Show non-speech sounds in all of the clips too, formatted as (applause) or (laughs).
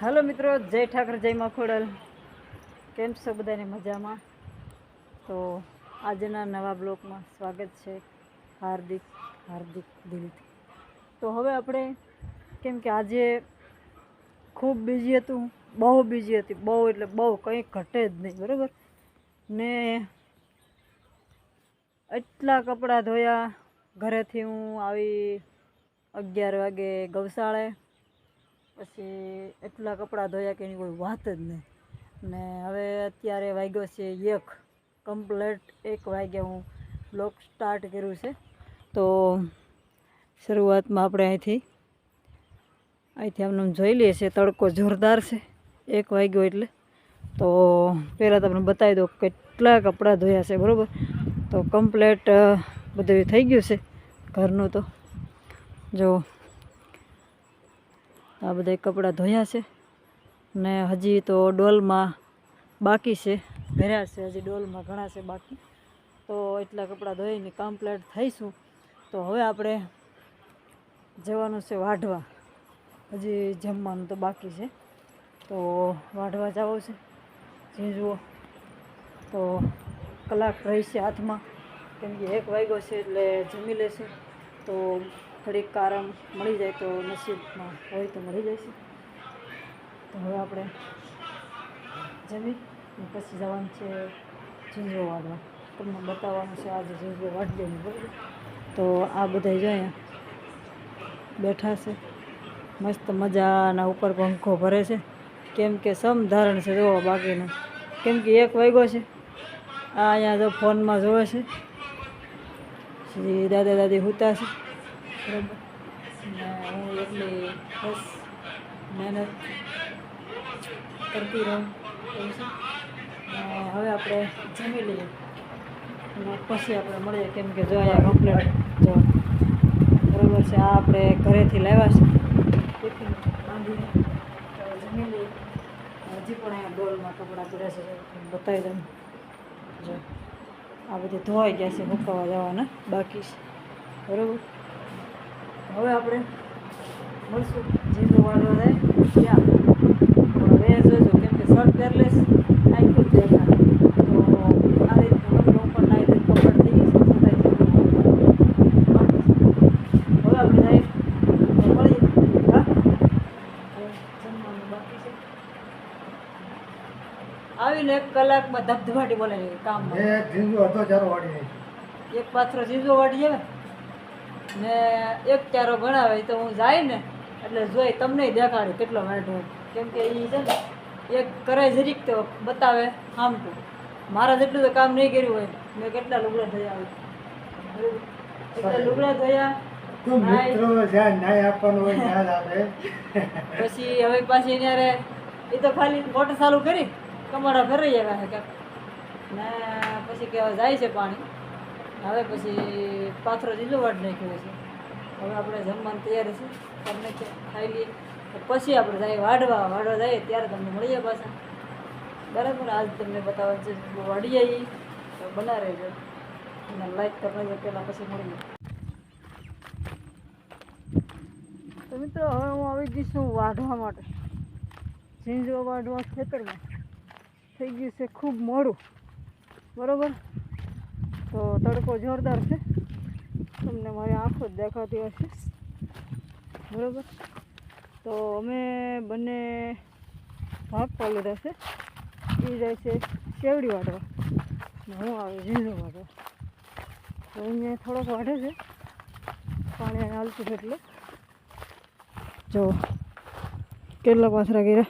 હાલો મિત્રો, જય ઠાકર, જય માં કેમ છો બધાને મજામાં? તો આજના નવા બ્લોકમાં સ્વાગત છે હાર્દિક હાર્દિક દિલથી તો હવે આપણે, કેમ કે આજે ખૂબ બીજી હતું, બહુ બીજી હતી, બહુ એટલે બહુ કંઈ ઘટે જ નહીં, બરાબર? ને એટલા કપડાં ધોયા, ઘરેથી હું આવી અગિયાર વાગે ગૌશાળે પછી એટલા કપડાં ધોયા કે એની કોઈ વાત જ નહીં. ને હવે અત્યારે વાગ્યો છે એક. કમ્પ્લેટ એક વાગ્યા હું બ્લોગ સ્ટાર્ટ કર્યું છે. તો શરૂઆતમાં આપણે અહીંથી અહીંથી આમને જોઈ લઈએ છીએ, તડકો જોરદાર છે. એક વાગ્યો એટલે. તો પહેલાં તમને બતાવી દો કેટલા કપડાં ધોયા છે, બરાબર? તો કમ્પ્લેટ બધું થઈ ગયું છે ઘરનું તો. જો આ બધા કપડાં ધોયા છે. ને હજી તો ડોલમાં બાકી છે. ભર્યા છે, હજી ડોલમાં ઘણા છે બાકી. તો એટલા કપડાં ધોઈને કમ્પ્લેટ થઈશું. તો હવે આપણે જવાનું છે વાઢવા. હજી જમવાનું તો બાકી છે. તો વાઢવા જવું છે. જે જુઓ. તો કલાક રહેશે હાથમાં. કેમ કે એક વાગ્યો છે એટલે જમી લેશું. તો થોડીક આરામ મળી જાય તો નસીબમાં હોય તો મળી જશે તો હવે આપણે જમી પછી જવાનું છે ઝીંઝો વાળવા. તમને બતાવવાનું છે આજે ઝીંઝો વાઢીએ બરાબર તો આ બધા જો અહીંયા બેઠા છે. મસ્ત મજાના ઉપર પંખો ભરે છે. કેમ કે સમધારણ છે જોવો બાકીનો. કેમ કે એક વાગ્યો છે. આ અહીંયા જો ફોનમાં જોવે છે. દાદા દાદી હુતા છે. બરાબર. હું એટલી બસ મહેનત કરતી રહું, એવું છે. હવે આપણે જમી લઈએ. અને પછી આપણે મળીએ, કેમ કે જો અહીંયા કમ્પ્લેટ જો બરાબર છે. આ આપણે ઘરેથી લાવ્યા છે. ટિફિન બાંધીને જમી લઈએ. હજી પણ અહીંયા ડોલમાં કપડાં પડ્યા છે. બતાવી દઉં. જો આ બધી ધોવાઈ ગયા છે, મુકાવા જવાના બાકી છે. બરાબર? હવે આપણે મળશું. જીંદો વાળો રહે ત્યાં હવે જોજો કેમ કે શર્ટ પહેરલેસ નાખ્યું જ તો આ રીતનું કપડું પણ દઈ કપડ થઈ ગઈ હવે આપણે જાય મળીએ. હા? જમવાનું બાકી છે. આવીને એક કલાકમાં ધબધબાટી બોલે કામ એક જીંજો હતો ચારો વાળી એક પાથરો જીંજો વાડી આવે. ને એક ચારો ગણાવે તો હું જાય ને એટલે જોઈ તમને દેખાડે કેટલો વાંઢો કેમ કે એ છે ને એક કરે જરીક તો બતાવે આમટું મારા જેટલું તો કામ નહીં કર્યું હોય મેં કેટલા લુગડા થયા હોય. કેટલા લુગડા તો આપે. પછી હવે પાછી ત્યારે એ તો ખાલી મોટર ચાલુ કરી કમાડા ભરાઈ આવ્યા છે ને પછી કેવા જાય છે પાણી. હવે પછી પાથરો જીલો વાટ નાખ્યો છે. હવે આપણે જમવાની તૈયારી છે. તમને ખાઈ લઈએ. પછી આપણે જાય વાડવા. વાડવા જઈએ ત્યારે તમને મળીએ પાછા. બરાબર? આજ તમને બતાવવાનું છે. વાડી આવી. તો બના રહેજો અને લાઈક કરજો. પહેલાં પછી મળીએ. તો મિત્રો, હવે હું આવી ગઈ છું વાઢવા માટે. ઝીંઝવા વાઢવા ખેતરમાં. થઈ ગયું છે ખૂબ મોડું. બરાબર? તો તડકો જોરદાર છે. તમને મારી આંખો જ દેખાતી હશે. બરાબર? તો અમે બંને ભાગ પાડી લીધા છે. એ જાય છે શેવડી વાટવા. હું આવે ઝીણું વાટવા. તો અહીંયા થોડોક વાઢે છે. પાણી હાલતું છે એટલે. જો, કેટલા પાથરા કર્યા?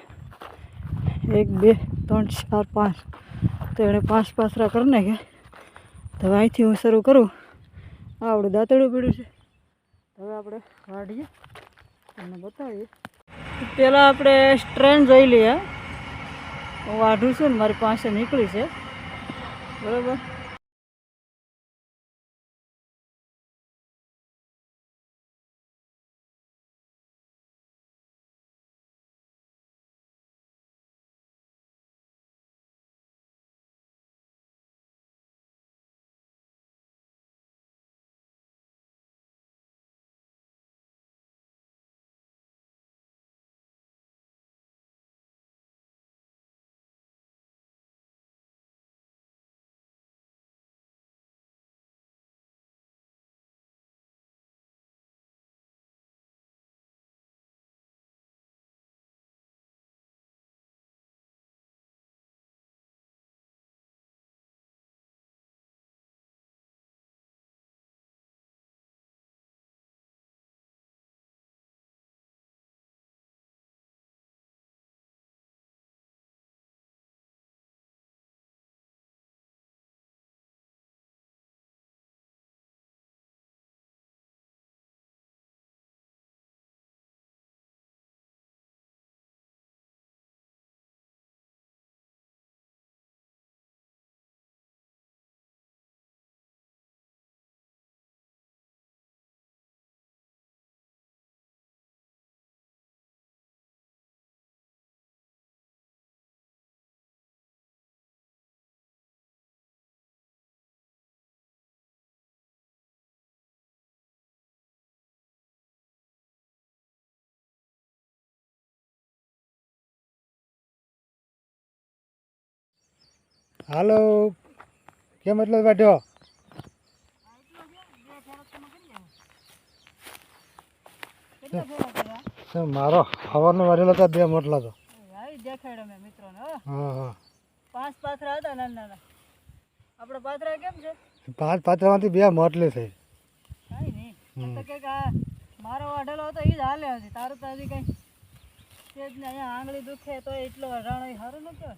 એક, બે, ત્રણ, ચાર, પાંચ. તો એણે પાંચ પાથરા કરી નાખ્યા. તો હવે અહીંથી હું શરૂ કરું. આવડું દાંતડું પીડ્યું છે. હવે આપણે કાઢીએ તમને બતાવીએ. પહેલાં આપણે સ્ટ્રેન જોઈ લઈએ. હું વાઢું છું ને મારી પાસે નીકળી છે. બરાબર? હાલો. કેમ એટલો શું, મારો સવારનો વાઢેલો હતા બે મોટલા તો? પાંચ પાથરા હતા નાના નાના આપણે પાથરા કેમ છે પાંચ પાત્રમાંથી બે મોટલી થઈ. કાંઈ નહીં તો કંઈક આ મારો વાઢેલો હતો એ જ હાલે હજી તારું તો હજી કંઈ છે જ ને અહીંયા આંગળી દુખે તો એટલો અઢાણો સારું ન કહેવાય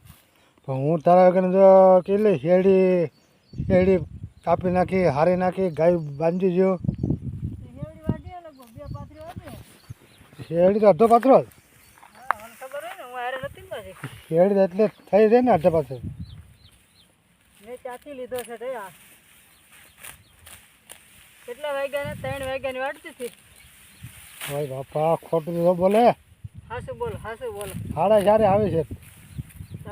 પણ હું તારા વગર તો કેટલી શેરડી શેરડી કાપી નાખી હારી નાખી ગાય બાંધી જો શેરડી તો અડધો પાત્રો જ. શેરડી એટલે થઈ જાય ને અડધો પાત્રો મેં ત્યાંથી લીધો છે તે કેટલા વાગ્યા ને? ત્રણ વાગ્યાની વાટતી હતી. ભાઈ બાપા ખોટું બોલે. હાસુ બોલ હાસુ બોલ. હાડા ચારે આવે છે.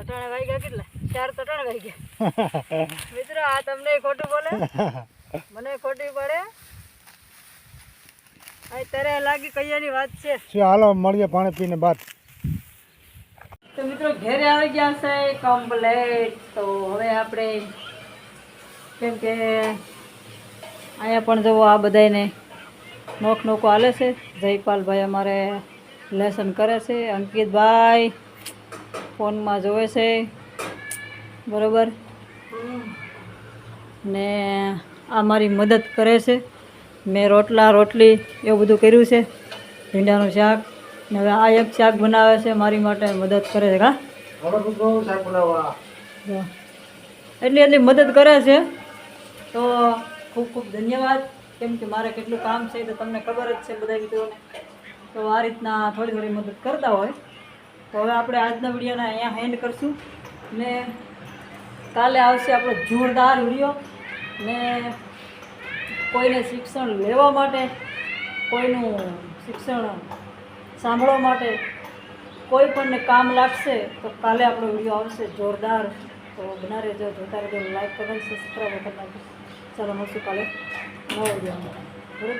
તટાણા વાગ્યા કેટલા? ચાર તટાણા વાગ્યા (laughs) મિત્રો આ તમને ખોટું બોલે. મને ખોટી પડે. આ તારે લાગી કૈયાની વાત છે. હાલો મળીએ પાણી પીને બાદ. તો મિત્રો ઘરે આવી ગયા છે કમ્પ્લેટ તો હવે આપણે કેમ કે અહીંયા પણ જુઓ આ બધાને નોક નોકો હાલે છે. જયપાલભાઈ અમારે લેસન કરે છે. અંકિતભાઈ ફોનમાં જોવે છે. બરાબર? ને આ મારી મદદ કરે છે. મેં રોટલા, રોટલી એવું બધું કર્યું છે. ભીંડાનું શાક. ને હવે આ એક શાક બનાવે છે, મારી માટે મદદ કરે છે બનાવવા એટલી એટલી મદદ કરે છે. તો ખૂબ ખૂબ ધન્યવાદ. કેમ કે મારે કેટલું કામ છે તો તમને ખબર જ છે બધા મિત્રોને. તો આ રીતના થોડી થોડી મદદ કરતા હોય. તો હવે આપણે આજના વિડીયોને અહીંયા હેન્ડ કરશું. ને કાલે આવશે આપણો જોરદાર વીડિયો. ને કોઈને શિક્ષણ લેવા માટે, કોઈનું શિક્ષણ સાંભળવા માટે કોઈ પણને કામ લાગશે, તો કાલે આપણો વીડિયો આવશે જોરદાર. તો બના રહેજો જોતા રહેજો લાઈક કમેન્ટ સબસ્ક્રાઈબ કરી નાખજો. ચાલો મળશું કાલે નવો વીડિયો બરાબર?